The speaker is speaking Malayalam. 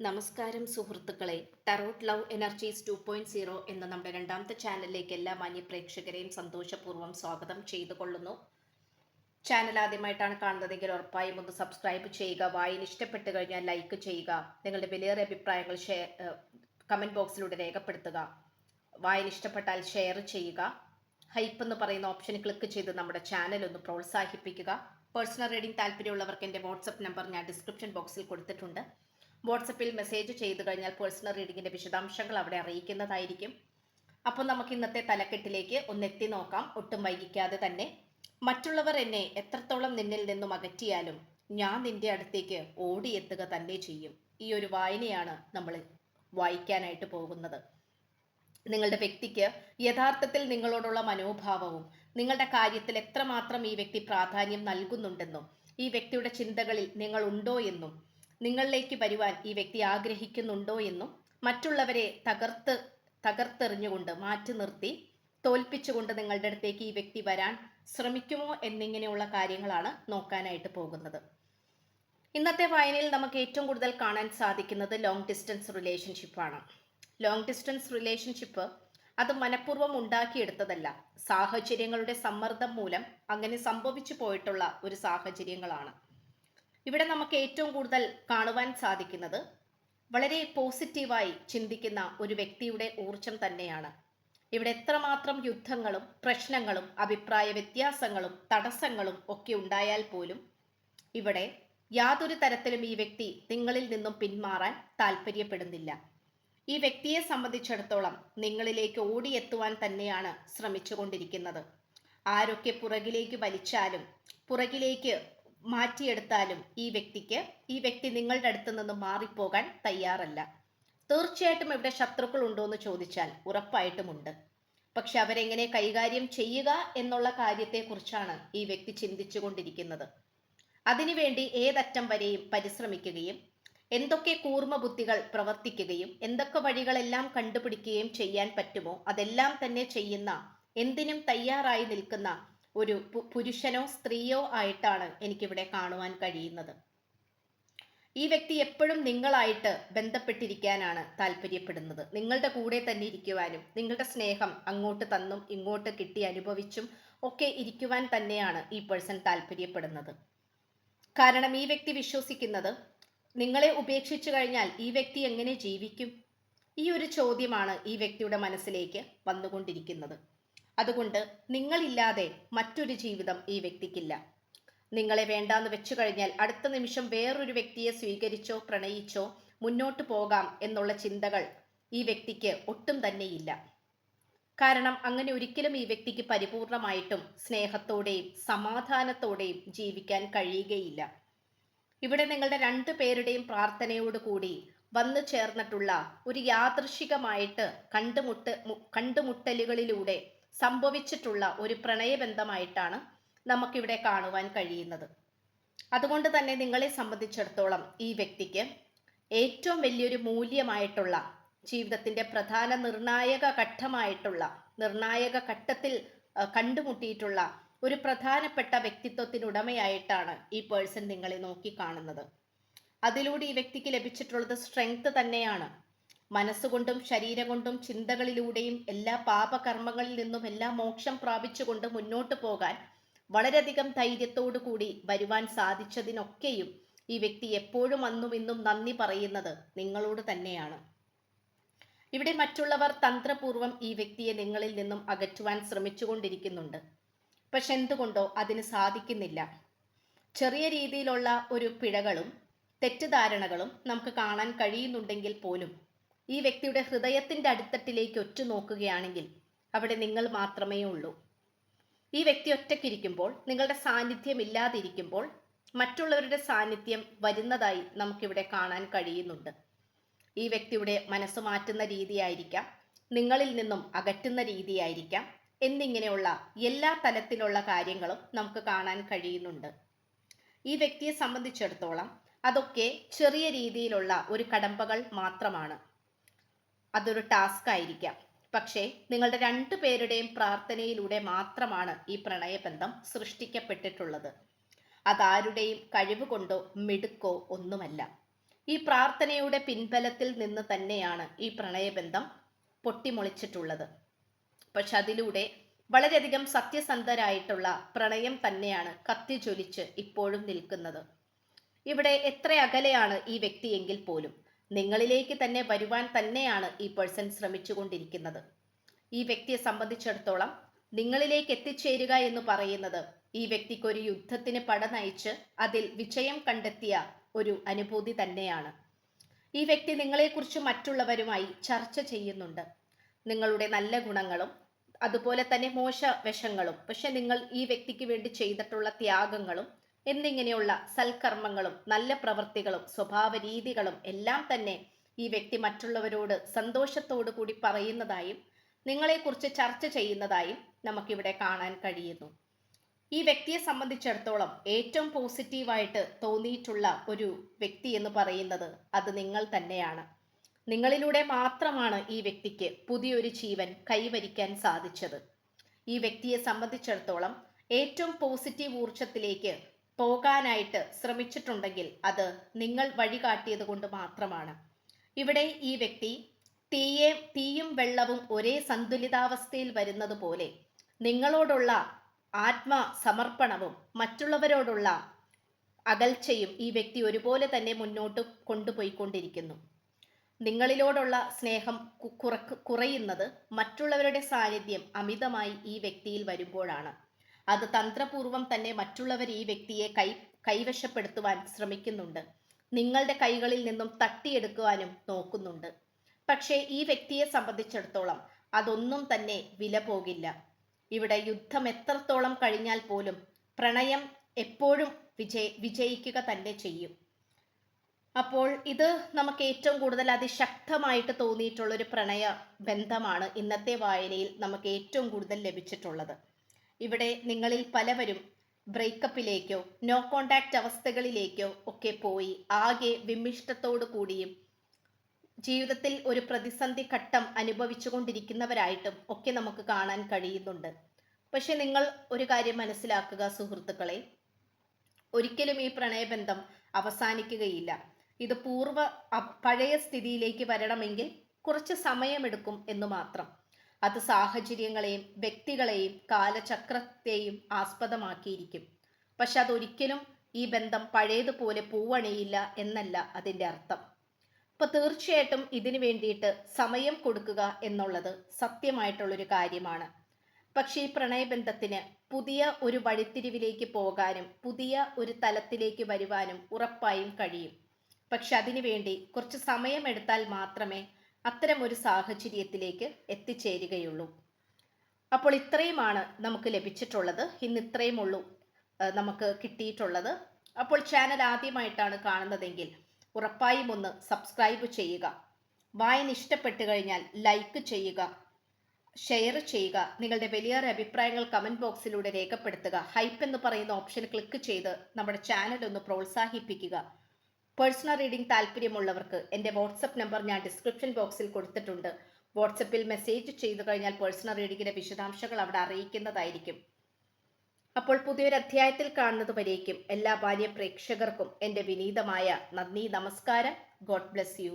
നമസ്കാരം സുഹൃത്തുക്കളെ. Tarot love energies two point zero എന്ന നമ്മുടെ രണ്ടാമത്തെ ചാനലിലേക്ക് എല്ലാ മാന്യ പ്രേക്ഷകരെയും സന്തോഷപൂർവം സ്വാഗതം ചെയ്തു കൊള്ളുന്നു ചാനൽ ആദ്യമായിട്ടാണ് കാണുന്നതെങ്കിൽ ഉറപ്പായും ഒന്ന് സബ്സ്ക്രൈബ് ചെയ്യുക വായന ഇഷ്ടപ്പെട്ട് കഴിഞ്ഞാൽ ലൈക്ക് ചെയ്യുക നിങ്ങളുടെ വിലയേറെ അഭിപ്രായങ്ങൾ ഷെയർ കമന്റ് ബോക്സിലൂടെ രേഖപ്പെടുത്തുക വായന ഇഷ്ടപ്പെട്ടാൽ ഷെയർ ചെയ്യുക ഹൈപ്പ് എന്ന് പറയുന്ന ഓപ്ഷൻ ക്ലിക്ക് ചെയ്ത് നമ്മുടെ ചാനൽ ഒന്ന് പ്രോത്സാഹിപ്പിക്കുക. പേഴ്സണൽ റീഡിംഗ് താല്പര്യമുള്ളവർക്ക് എന്റെ വാട്സപ്പ് നമ്പർ ഞാൻ ഡിസ്ക്രിപ്ഷൻ ബോക്സിൽ കൊടുത്തിട്ടുണ്ട്. വാട്സപ്പിൽ മെസ്സേജ് ചെയ്തു കഴിഞ്ഞാൽ പേഴ്സണൽ റീഡിങ്ങിന്റെ വിശദാംശങ്ങൾ അവിടെ അറിയിക്കുന്നതായിരിക്കും. അപ്പോൾ നമുക്ക് ഇന്നത്തെ തലക്കെട്ടിലേക്ക് ഒന്ന് എത്തി നോക്കാം. ഒട്ടും വൈകിക്കാതെ തന്നെ. മറ്റുള്ളവർ എന്നെ എത്രത്തോളം നിന്നിൽ നിന്നും അകറ്റിയാലും ഞാൻ നിന്റെ അടുത്തേക്ക് ഓടിയെത്തുക തന്നെ ചെയ്യും. ഈ ഒരു വായനയാണ് നമ്മൾ വായിക്കാനായിട്ട് പോകുന്നത്. നിങ്ങളുടെ വ്യക്തിക്ക് യഥാർത്ഥത്തിൽ നിങ്ങളോടുള്ള മനോഭാവവും നിങ്ങളുടെ കാര്യത്തിൽ എത്രമാത്രം ഈ വ്യക്തി പ്രാധാന്യം നൽകുന്നുണ്ടെന്നും ഈ വ്യക്തിയുടെ ചിന്തകളിൽ നിങ്ങൾ ഉണ്ടോ എന്നും നിങ്ങളിലേക്ക് വരുവാൻ ഈ വ്യക്തി ആഗ്രഹിക്കുന്നുണ്ടോ എന്നും മറ്റുള്ളവരെ തകർത്ത് തകർത്തെറിഞ്ഞുകൊണ്ട് മാറ്റി നിർത്തി തോൽപ്പിച്ചുകൊണ്ട് നിങ്ങളുടെ അടുത്തേക്ക് ഈ വ്യക്തി വരാൻ ശ്രമിക്കുമോ എന്നിങ്ങനെയുള്ള കാര്യങ്ങളാണ് നോക്കാനായിട്ട് പോകുന്നത്. ഇന്നത്തെ വായനയിൽ നമുക്ക് ഏറ്റവും കൂടുതൽ കാണാൻ സാധിക്കുന്നത് ലോങ് ഡിസ്റ്റൻസ് റിലേഷൻഷിപ്പാണ് ലോങ് ഡിസ്റ്റൻസ് റിലേഷൻഷിപ്പ് അത് മനഃപൂർവം ഉണ്ടാക്കിയെടുത്തതല്ല. സാഹചര്യങ്ങളുടെ സമ്മർദ്ദം മൂലം അങ്ങനെ സംഭവിച്ചു പോയിട്ടുള്ള ഒരു സാഹചര്യങ്ങളാണ്. ഇവിടെ നമുക്ക് ഏറ്റവും കൂടുതൽ കാണുവാൻ സാധിക്കുന്നത് വളരെ പോസിറ്റീവായി ചിന്തിക്കുന്ന ഒരു വ്യക്തിയുടെ ഊർജം തന്നെയാണ്. ഇവിടെ എത്രമാത്രം യുദ്ധങ്ങളും പ്രശ്നങ്ങളും അഭിപ്രായ വ്യത്യാസങ്ങളും തടസ്സങ്ങളും ഒക്കെ ഉണ്ടായാൽ പോലും ഇവിടെ യാതൊരു തരത്തിലും ഈ വ്യക്തി നിങ്ങളിൽ നിന്നും പിന്മാറാൻ താല്പര്യപ്പെടുന്നില്ല. ഈ വ്യക്തിയെ സംബന്ധിച്ചിടത്തോളം നിങ്ങളിലേക്ക് ഓടിയെത്തുവാൻ തന്നെയാണ് ശ്രമിച്ചുകൊണ്ടിരിക്കുന്നത്. ആരൊക്കെ പുറകിലേക്ക് വലിച്ചാലും പുറകിലേക്ക് മാറ്റിയെടുത്താലും ഈ വ്യക്തിക്ക് ഈ വ്യക്തി നിങ്ങളുടെ അടുത്ത് നിന്ന് മാറിപ്പോകാൻ തയ്യാറല്ല. തീർച്ചയായിട്ടും ഇവിടെ ശത്രുക്കൾ ഉണ്ടോ എന്ന് ചോദിച്ചാൽ ഉറപ്പായിട്ടുമുണ്ട്. പക്ഷെ അവരെങ്ങനെ കൈകാര്യം ചെയ്യുക എന്നുള്ള കാര്യത്തെക്കുറിച്ചാണ് ഈ വ്യക്തി ചിന്തിച്ചു കൊണ്ടിരിക്കുന്നത് അതിനുവേണ്ടി ഏതറ്റം വരെയും പരിശ്രമിക്കുകയും എന്തൊക്കെ കൂർമ്മ ബുദ്ധികൾ പ്രവർത്തിക്കുകയും എന്തൊക്കെ വഴികളെല്ലാം കണ്ടുപിടിക്കുകയും ചെയ്യാൻ പറ്റുമോ അതെല്ലാം തന്നെ ചെയ്യുന്ന എന്തിനും തയ്യാറായി നിൽക്കുന്ന ഒരു പുരുഷനോ സ്ത്രീയോ ആയിട്ടാണ് എനിക്കിവിടെ കാണുവാൻ കഴിയുന്നത്. ഈ വ്യക്തി എപ്പോഴും നിങ്ങളായിട്ട് ബന്ധപ്പെട്ടിരിക്കാനാണ് താല്പര്യപ്പെടുന്നത്. നിങ്ങളുടെ കൂടെ തന്നെ ഇരിക്കുവാനും നിങ്ങളുടെ സ്നേഹം അങ്ങോട്ട് തന്നും ഇങ്ങോട്ട് കിട്ടി അനുഭവിച്ചും ഒക്കെ ഇരിക്കുവാൻ തന്നെയാണ് ഈ പേഴ്സൺ താല്പര്യപ്പെടുന്നത്. കാരണം ഈ വ്യക്തി വിശ്വസിക്കുന്നത് നിങ്ങളെ ഉപേക്ഷിച്ചു കഴിഞ്ഞാൽ ഈ വ്യക്തി എങ്ങനെ ജീവിക്കും? ഈ ഒരു ചോദ്യമാണ് ഈ വ്യക്തിയുടെ മനസ്സിലേക്ക് വന്നുകൊണ്ടിരിക്കുന്നത്. അതുകൊണ്ട് നിങ്ങളില്ലാതെ മറ്റൊരു ജീവിതം ഈ വ്യക്തിക്കില്ല. നിങ്ങളെ വേണ്ടാന്ന് വെച്ചു കഴിഞ്ഞാൽ അടുത്ത നിമിഷം വേറൊരു വ്യക്തിയെ സ്വീകരിച്ചോ പ്രണയിച്ചോ മുന്നോട്ട് പോകാം എന്നുള്ള ചിന്തകൾ ഈ വ്യക്തിക്ക് ഒട്ടും തന്നെയില്ല. കാരണം അങ്ങനെ ഒരിക്കലും ഈ വ്യക്തിക്ക് പരിപൂർണമായിട്ടും സ്നേഹത്തോടെയും സമാധാനത്തോടെയും ജീവിക്കാൻ കഴിയുകയില്ല. ഇവിടെ നിങ്ങളുടെ രണ്ടു പേരുടെയും പ്രാർത്ഥനയോട് കൂടി വന്നു ചേർന്നിട്ടുള്ള ഒരു യാദൃശികമായിട്ട് കണ്ടുമുട്ട് കണ്ടുമുട്ടലുകളിലൂടെ സംഭവിച്ചിട്ടുള്ള ഒരു പ്രണയബന്ധമായിട്ടാണ് നമുക്കിവിടെ കാണുവാൻ കഴിയുന്നത്. അതുകൊണ്ട് തന്നെ നിങ്ങളെ സംബന്ധിച്ചിടത്തോളം ഈ വ്യക്തിക്ക് ഏറ്റവും വലിയൊരു മൂല്യമായിട്ടുള്ള ജീവിതത്തിന്റെ പ്രധാന നിർണായക ഘട്ടമായിട്ടുള്ള നിർണായക ഘട്ടത്തിൽ കണ്ടുമുട്ടിയിട്ടുള്ള ഒരു പ്രധാനപ്പെട്ട വ്യക്തിത്വത്തിനുടമയായിട്ടാണ് ഈ പേഴ്സൺ നിങ്ങളെ നോക്കി കാണുന്നത്. അതിലൂടെ ഈ വ്യക്തിക്ക് ലഭിച്ചിട്ടുള്ളത് സ്ട്രെങ്ത് തന്നെയാണ്. മനസ്സുകൊണ്ടും ശരീരകൊണ്ടും ചിന്തകളിലൂടെയും എല്ലാ പാപകർമ്മങ്ങളിൽ നിന്നും എല്ലാ മോക്ഷം പ്രാപിച്ചുകൊണ്ട് മുന്നോട്ട് പോകാൻ വളരെയധികം ധൈര്യത്തോടു കൂടി വരുവാൻ സാധിച്ചതിനൊക്കെയും ഈ വ്യക്തി എപ്പോഴും അന്നും ഇന്നും നന്ദി പറയുന്നത് നിങ്ങളോട് തന്നെയാണ്. ഇവിടെ മറ്റുള്ളവർ തന്ത്രപൂർവം ഈ വ്യക്തിയെ നിങ്ങളിൽ നിന്നും അകറ്റുവാൻ ശ്രമിച്ചുകൊണ്ടിരിക്കുന്നുണ്ട്. പക്ഷെ എന്തുകൊണ്ടോ അതിന് സാധിക്കുന്നില്ല. ചെറിയ രീതിയിലുള്ള ഒരു പിഴകളും തെറ്റിദ്ധാരണകളും നമുക്ക് കാണാൻ കഴിയുന്നുണ്ടെങ്കിൽ പോലും ഈ വ്യക്തിയുടെ ഹൃദയത്തിന്റെ അടിത്തട്ടിലേക്ക് ഒറ്റ നോക്കുകയാണെങ്കിൽ അവിടെ നിങ്ങൾ മാത്രമേ ഉള്ളൂ. ഈ വ്യക്തി ഒറ്റയ്ക്കിരിക്കുമ്പോൾ നിങ്ങളുടെ സാന്നിധ്യം ഇല്ലാതിരിക്കുമ്പോൾ മറ്റുള്ളവരുടെ സാന്നിധ്യം വരുന്നതായി നമുക്കിവിടെ കാണാൻ കഴിയുന്നുണ്ട്. ഈ വ്യക്തിയുടെ മനസ്സ് മാറ്റുന്ന രീതിയായിരിക്കാം നിങ്ങളിൽ നിന്നും അകറ്റുന്ന രീതിയായിരിക്കാം എന്നിങ്ങനെയുള്ള എല്ലാ തലത്തിലുള്ള കാര്യങ്ങളും നമുക്ക് കാണാൻ കഴിയുന്നുണ്ട്. ഈ വ്യക്തിയെ സംബന്ധിച്ചിടത്തോളം അതൊക്കെ ചെറിയ രീതിയിലുള്ള ഒരു കടമ്പകൾ മാത്രമാണ്. അതൊരു ടാസ്ക് ആയിരിക്കാം. പക്ഷേ നിങ്ങളുടെ രണ്ടു പേരുടെയും പ്രാർത്ഥനയിലൂടെ മാത്രമാണ് ഈ പ്രണയബന്ധം സൃഷ്ടിക്കപ്പെട്ടിട്ടുള്ളത്. അതാരുടെയും കഴിവ് കൊണ്ടോ മിടുക്കോ ഒന്നുമല്ല. ഈ പ്രാർത്ഥനയുടെ പിൻബലത്തിൽ നിന്ന് തന്നെയാണ് ഈ പ്രണയബന്ധം പൊട്ടിമുളിച്ചിട്ടുള്ളത്. പക്ഷെ അതിലൂടെ വളരെയധികം സത്യസന്ധരായിട്ടുള്ള പ്രണയം തന്നെയാണ് കത്തിജ്വലിച്ച് ഇപ്പോഴും നിൽക്കുന്നത്. ഇവിടെ എത്ര അകലെയാണ് ഈ വ്യക്തിയെങ്കിൽ പോലും? നിങ്ങളിലേക്ക് തന്നെ വരുവാൻ തന്നെയാണ് ഈ പേഴ്സൺ ശ്രമിച്ചുകൊണ്ടിരിക്കുന്നത്. ഈ വ്യക്തിയെ സംബന്ധിച്ചിടത്തോളം നിങ്ങളിലേക്ക് എത്തിച്ചേരുക എന്ന് പറയുന്നത് ഈ വ്യക്തിക്ക് ഒരു യുദ്ധത്തിന് പട നയിച്ച് അതിൽ വിജയം കണ്ടെത്തിയ ഒരു അനുഭൂതി തന്നെയാണ്. ഈ വ്യക്തി നിങ്ങളെക്കുറിച്ച് മറ്റുള്ളവരുമായി ചർച്ച ചെയ്യുന്നുണ്ട്. നിങ്ങളുടെ നല്ല ഗുണങ്ങളും അതുപോലെ തന്നെ മോശ വശങ്ങളും പക്ഷെ നിങ്ങൾ ഈ വ്യക്തിക്ക് വേണ്ടി ചെയ്തിട്ടുള്ള ത്യാഗങ്ങളും എന്നിങ്ങനെയുള്ള സൽക്കർമ്മങ്ങളും നല്ല പ്രവൃത്തികളും സ്വഭാവ രീതികളും എല്ലാം തന്നെ ഈ വ്യക്തി മറ്റുള്ളവരോട് സന്തോഷത്തോടു കൂടി പറയുന്നതായും നിങ്ങളെക്കുറിച്ച് ചർച്ച ചെയ്യുന്നതായും നമുക്കിവിടെ കാണാൻ കഴിയുന്നു. ഈ വ്യക്തിയെ സംബന്ധിച്ചിടത്തോളം ഏറ്റവും പോസിറ്റീവായിട്ട് തോന്നിയിട്ടുള്ള ഒരു വ്യക്തി എന്ന് പറയുന്നത് അത് നിങ്ങൾ തന്നെയാണ്. നിങ്ങളിലൂടെ മാത്രമാണ് ഈ വ്യക്തിക്ക് പുതിയൊരു ജീവൻ കൈവരിക്കാൻ സാധിച്ചത്. ഈ വ്യക്തിയെ സംബന്ധിച്ചിടത്തോളം ഏറ്റവും പോസിറ്റീവ് ഊർജത്തിലേക്ക് പോകാനായിട്ട് ശ്രമിച്ചിട്ടുണ്ടെങ്കിൽ അത് നിങ്ങൾ വഴികാട്ടിയത് കൊണ്ട് മാത്രമാണ്. ഇവിടെ ഈ വ്യക്തി തീയെ തീയും വെള്ളവും ഒരേ സന്തുലിതാവസ്ഥയിൽ വരുന്നത് പോലെ നിങ്ങളോടുള്ള ആത്മസമർപ്പണവും മറ്റുള്ളവരോടുള്ള അകൽച്ചയും ഈ വ്യക്തി ഒരുപോലെ തന്നെ മുന്നോട്ട് കൊണ്ടുപോയിക്കൊണ്ടിരിക്കുന്നു. നിങ്ങളിലോടുള്ള സ്നേഹം കുറയുന്നത് മറ്റുള്ളവരുടെ സാന്നിധ്യം അമിതമായി ഈ വ്യക്തിയിൽ വരുമ്പോഴാണ്. അത് തന്ത്രപൂർവം തന്നെ മറ്റുള്ളവർ ഈ വ്യക്തിയെ കൈ കൈവശപ്പെടുത്തുവാൻ ശ്രമിക്കുന്നുണ്ട്. നിങ്ങളുടെ കൈകളിൽ നിന്നും തട്ടിയെടുക്കുവാനും നോക്കുന്നുണ്ട്. പക്ഷേ ഈ വ്യക്തിയെ സംബന്ധിച്ചിടത്തോളം അതൊന്നും തന്നെ വില പോകില്ല. ഇവിടെ യുദ്ധം എത്രത്തോളം കഴിഞ്ഞാൽ പോലും പ്രണയം എപ്പോഴും വിജയ വിജയിക്കുക തന്നെ ചെയ്യും. അപ്പോൾ ഇത് നമുക്ക് ഏറ്റവും കൂടുതൽ അതിശക്തമായിട്ട് തോന്നിയിട്ടുള്ള ഒരു പ്രണയ ബന്ധമാണ് ഇന്നത്തെ വായനയിൽ നമുക്ക് ഏറ്റവും കൂടുതൽ ലഭിച്ചിട്ടുള്ളത്. ഇവിടെ നിങ്ങളിൽ പലവരും ബ്രേക്കപ്പിലേക്കോ നോ കോണ്ടാക്ട് അവസ്ഥകളിലേക്കോ ഒക്കെ പോയി. ആകെ വിമിഷ്ടത്തോടു കൂടിയും ജീവിതത്തിൽ ഒരു പ്രതിസന്ധി ഘട്ടം അനുഭവിച്ചുകൊണ്ടിരിക്കുന്നവരായിട്ടും ഒക്കെ നമുക്ക് കാണാൻ കഴിയുന്നുണ്ട്. പക്ഷെ നിങ്ങൾ ഒരു കാര്യം മനസ്സിലാക്കുക സുഹൃത്തുക്കളെ. ഒരിക്കലും ഈ പ്രണയബന്ധം അവസാനിക്കുകയില്ല. ഇത് പൂർവ പഴയ സ്ഥിതിയിലേക്ക് വരണമെങ്കിൽ കുറച്ച് സമയമെടുക്കും എന്ന് മാത്രം. അത് സാഹചര്യങ്ങളെയും വ്യക്തികളെയും കാലചക്രത്തെയും ആസ്പദമാക്കിയിരിക്കും. പക്ഷെ അതൊരിക്കലും ഈ ബന്ധം പഴയതുപോലെ പൂവണിയില്ല എന്നല്ല അതിന്റെ അർത്ഥം. അപ്പോൾ തീർച്ചയായിട്ടും ഇതിനു വേണ്ടിയിട്ട് സമയം കൊടുക്കുക എന്നുള്ളത് സത്യമായിട്ടുള്ളൊരു കാര്യമാണ്. പക്ഷേ ഈ പ്രണയബന്ധത്തിന് പുതിയ ഒരു വഴിത്തിരിവിലേക്ക് പോകാനും പുതിയ ഒരു തലത്തിലേക്ക് വരുവാനും ഉറപ്പായും കഴിയും. പക്ഷെ അതിനുവേണ്ടി കുറച്ച് സമയമെടുത്താൽ മാത്രമേ അത്തരം ഒരു സാഹചര്യത്തിലേക്ക് എത്തിച്ചേരുകയുള്ളൂ. അപ്പോൾ ഇത്രയുമാണ് നമുക്ക് ലഭിച്ചിട്ടുള്ളത്. ഇന്ന് ഇത്രയും ഉള്ളൂ നമുക്ക് കിട്ടിയിട്ടുള്ളത്. അപ്പോൾ ചാനൽ ആദ്യമായിട്ടാണ് കാണുന്നതെങ്കിൽ ഉറപ്പായും ഒന്ന് സബ്സ്ക്രൈബ് ചെയ്യുക. വായന ഇഷ്ടപ്പെട്ടു കഴിഞ്ഞാൽ ലൈക്ക് ചെയ്യുക ഷെയർ ചെയ്യുക നിങ്ങളുടെ വലിയൊരു അഭിപ്രായങ്ങൾ കമന്റ് ബോക്സിലൂടെ രേഖപ്പെടുത്തുക. ഹൈപ്പ് എന്ന് പറയുന്ന ഓപ്ഷൻ ക്ലിക്ക് ചെയ്ത് നമ്മുടെ ചാനൽ ഒന്ന് പ്രോത്സാഹിപ്പിക്കുക. പേഴ്സണൽ റീഡിംഗ് താല്പര്യമുള്ളവർക്ക് എന്റെ വാട്സപ്പ് നമ്പർ ഞാൻ ഡിസ്ക്രിപ്ഷൻ ബോക്സിൽ കൊടുത്തിട്ടുണ്ട്. വാട്സപ്പിൽ മെസ്സേജ് ചെയ്തു കഴിഞ്ഞാൽ പേഴ്സണൽ റീഡിങ്ങിന്റെ വിശദാംശങ്ങൾ അവിടെ അറിയിക്കുന്നതായിരിക്കും. അപ്പോൾ പുതിയൊരു അധ്യായത്തിൽ കാണുന്നത് വരേക്കും എല്ലാ ഭാര്യ പ്രേക്ഷകർക്കും എന്റെ വിനീതമായ നന്ദി നമസ്കാരം. God bless you